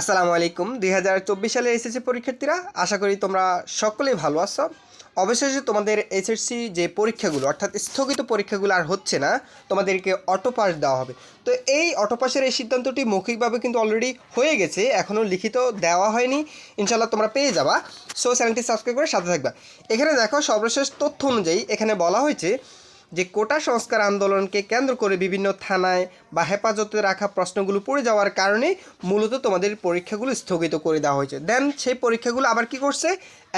আসসালামু আলাইকুম। দুই হাজার চব্বিশ সালে এসএসসি পরীক্ষার্থীরা, আশা করি তোমরা সকলেই ভালো আছো। অবশেষে তোমাদের এসএসসি যে পরীক্ষাগুলো, অর্থাৎ স্থগিত পরীক্ষাগুলো আর হচ্ছে না, তোমাদেরকে অটো পাস দেওয়া হবে। তো এই অটো পাসের এই সিদ্ধান্তটি মৌখিকভাবে কিন্তু অলরেডি হয়ে গেছে, এখনও লিখিত দেওয়া হয়নি। ইনশাল্লাহ তোমরা পেয়ে যাবা। সো চ্যানেলটি সাবস্ক্রাইব করে সাথে থাকবা। এখানে দেখো সর্বশেষ তথ্য অনুযায়ী এখানে বলা হয়েছে যে কোটা সংস্কার আন্দোলনকে কেন্দ্র করে বিভিন্ন থানায় বা হেফাজতে রাখা প্রশ্নগুলো পড়ে যাওয়ার কারণে মূলত তোমাদের পরীক্ষাগুলো স্থগিত করে দেওয়া হয়েছে। দেন সেই পরীক্ষাগুলো আবার কি করছে?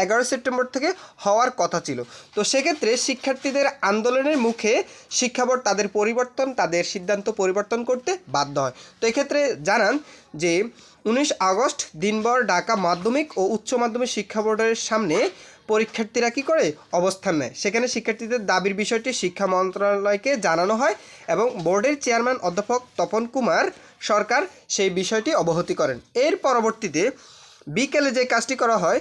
এগারো সেপ্টেম্বর থেকে হওয়ার কথা ছিল। তো সেক্ষেত্রে শিক্ষার্থীদের আন্দোলনের মুখে শিক্ষা বোর্ড তাদের পরিবর্তন, তাদের সিদ্ধান্ত পরিবর্তন করতে বাধ্য হয়। তো এক্ষেত্রে জানান যে উনিশ আগস্ট দিনভর ঢাকা মাধ্যমিক ও উচ্চ মাধ্যমিক শিক্ষা বোর্ডের সামনে পরীক্ষার্থীরা কি করে অবস্থান নেয়? সেখানে শিক্ষার্থীদের দাবির বিষয়টি শিক্ষা মন্ত্রণালয়কে জানানো হয় এবং বোর্ডের চেয়ারম্যান অধ্যাপক তপন কুমার সরকার সেই বিষয়টি অবহতি করেন। এর পরবর্তীতে বিকেলে যে কাজটি করা হয়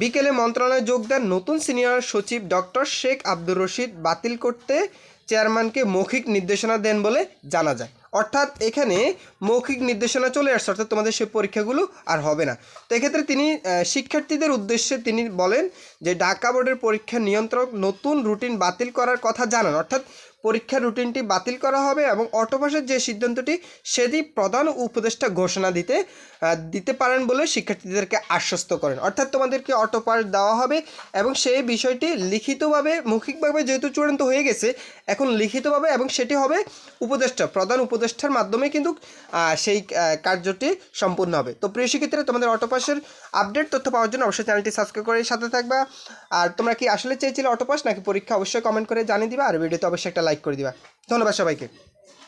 বিকেলে মন্ত্রণালয়ে যোগ দেন নতুন সিনিয়র সচিব ডক্টর শেখ আব্দুর রশিদ। বাতিল করতে চেয়ারম্যানকে মৌখিক নির্দেশনা দেন বলে জানা যায়। অর্থাৎ এখানে মৌখিক নির্দেশনা চলে আসছে, অর্থাৎ তোমাদের সে পরীক্ষাগুলো আর হবে না। তো এক্ষেত্রে তিনি শিক্ষার্থীদের উদ্দেশ্যে তিনি বলেন যে, ঢাকা বোর্ডের পরীক্ষা নিয়ন্ত্রক নতুন রুটিন বাতিল করার কথা জানান। অর্থাৎ পরীক্ষার রুটিনটি বাতিল করা হবে এবং অটোপাসের যে সিদ্ধান্তটি, সেটি প্রধান উপদেষ্টা ঘোষণা দিতে দিতে পারেন বলে শিক্ষার্থীদেরকে আশ্বস্ত করেন। অর্থাৎ তোমাদেরকে অটোপাস দেওয়া হবে এবং সেই বিষয়টি লিখিতভাবে, মৌখিকভাবে যেহেতু চূড়ান্ত হয়ে গেছে, এখন লিখিতভাবে এবং সেটি হবে উপদেষ্টা, প্রধান উপদেষ্টার মাধ্যমে কিন্তু সেই কার্যটি সম্পূর্ণ হবে। তো প্রিয় শিক্ষার্থীরা, তোমাদের অটোপাসের আপডেট তথ্য পাওয়ার জন্য অবশ্যই চ্যানেলটি সাবস্ক্রাইব করে সাথে থাকবা। আর তোমরা কি আসলে চেয়েছিলে অটোপাস, নাকি পরীক্ষা অবশ্যই কমেন্ট করে জানিয়ে দিবা। আর ভিডিওতে অবশ্যই একটা লাইক করে দিবা। ধন্যবাদ সবাইকে।